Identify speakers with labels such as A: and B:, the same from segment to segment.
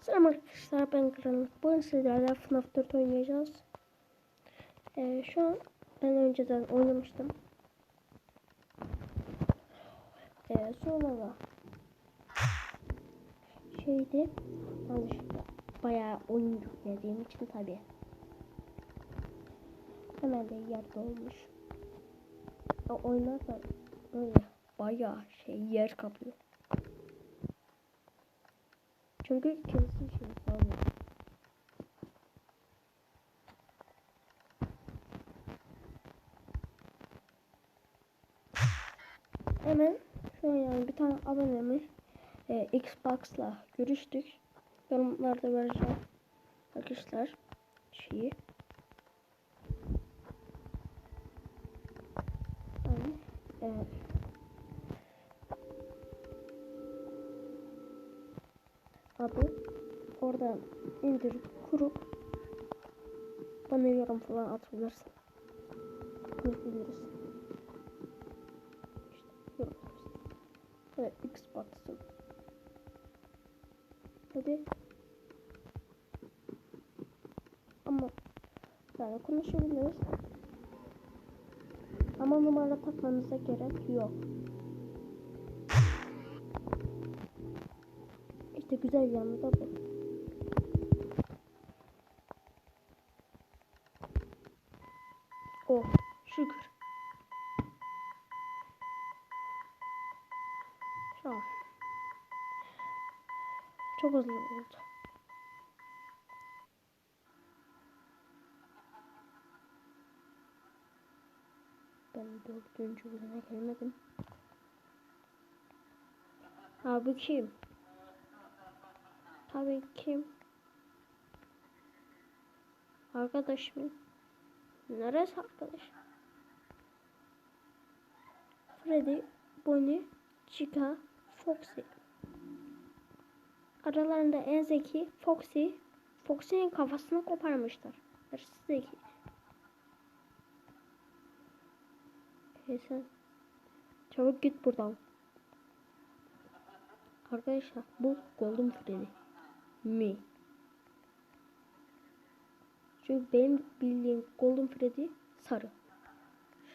A: Selam arkadaşlar ben Karanlık. Bugün sizlerle FNAF 4 oynayacağız. Ee, şu an ben önceden oynamıştım. Ee, sonra da şeydi yanlışlıkla bayağı oyun yüklediğim için tabi. Hemen de yer dolmuş. O oyunlar da böyle bayağı şey yer kaplıyor. Çünkü kimse şey kalmıyor. Hemen şu an yani bir tane abonemi e, Xbox'la görüştük. Yorumlarda vereceğim arkadaşlar şeyi. Yani, e, adı oradan indir kurup bana yorum falan atabilirsin. Konuşabiliriz. İşte yorum. Evet Xbox'ın. Hadi. Ama yani konuşabiliriz. Ama numara takmanıza gerek yok. İşte güzel yanı da. Oh şükür. Şu. Çok hızlı oldu. Ben dördüncü bölüme gelmedim. Abi kim? Tabii kim? Arkadaş mı? Neresi arkadaş? Freddy, Bonnie, Chica, Foxy. Aralarında en zeki Foxy. Foxy'nin kafasını koparmışlar. Hırsız zeki. Hey sen. Çabuk git buradan. Arkadaşlar bu Golden Freddy. Mi. Çünkü benim bildiğim Golden Freddy sarı.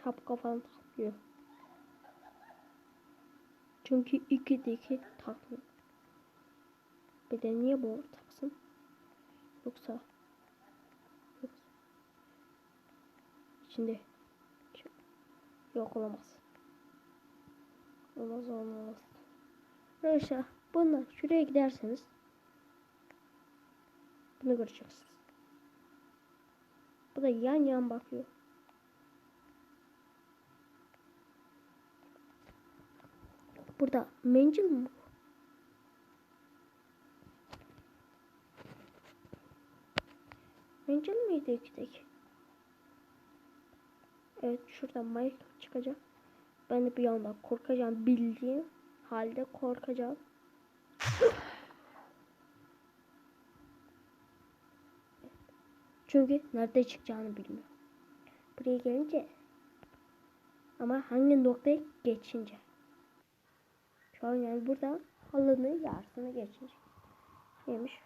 A: Şapka falan takıyor. Çünkü iki de iki takmıyor. Bir de niye bu taksın? Yoksa yok. içinde yok olamaz. Olmaz olmaz. Arkadaşlar bunlar şuraya giderseniz bunu göreceksiniz. Bu da yan yan bakıyor. Burada mencil mi? Mencil miydi ikideki? Evet şuradan Mike çıkacak. Ben de bir anda korkacağım bildiğim halde korkacağım. Çünkü nerede çıkacağını bilmiyorum. Buraya gelince ama hangi noktaya geçince. Şu an yani burada halının yarısını geçince. Neymiş?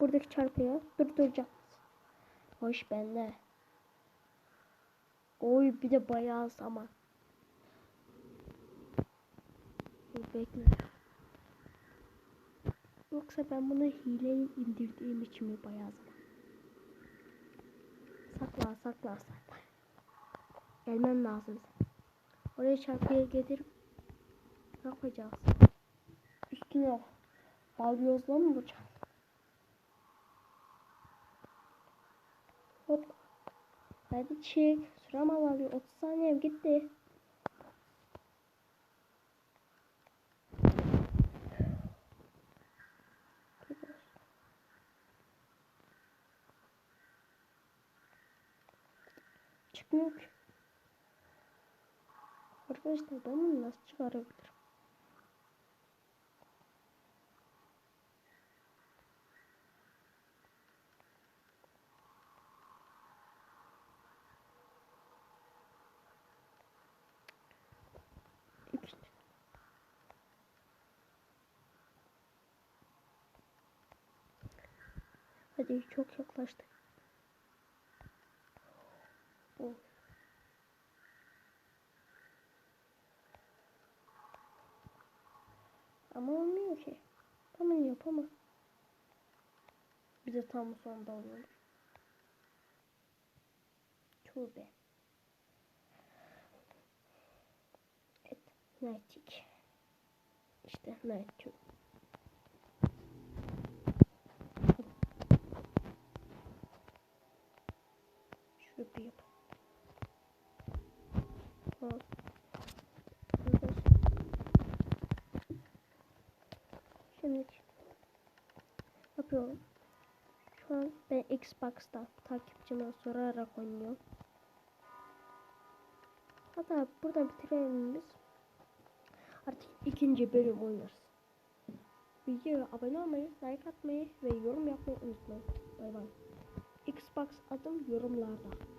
A: Buradaki çarpıya durduracağız. Hoş bende. Oy bir de bayağı zaman. Dur bekle. Yoksa ben bunu hileyle indirdiğim için mi bayağı zaman? Sakla sakla sakla. Gelmem lazım. Oraya çarpıya getirip ne yapacağız? Üstüne balyozla mı vuracağız? Hop. Hadi çık. Sürem azalıyor. 30 saniyem gitti. Ki. Arkadaşlar ben bunu nasıl çıkarabilirim? İki. Hadi çok yaklaştık. Oh. Ama olmuyor ki. Tamam yap ama. Bize tam sonunda oluyor. Tövbe. Evet. Nightic. İşte Night bir yap. Tamam. Arkadaşlar. Şimdi yapıyorum. Şu an ben Xbox'ta takipçime sorarak oynuyorum. Hatta burada bitirelim biz. Artık ikinci bölüm oynarız. Videoya abone olmayı, like atmayı ve yorum yapmayı unutmayın. Bay bay. Xbox adım yorumlarda.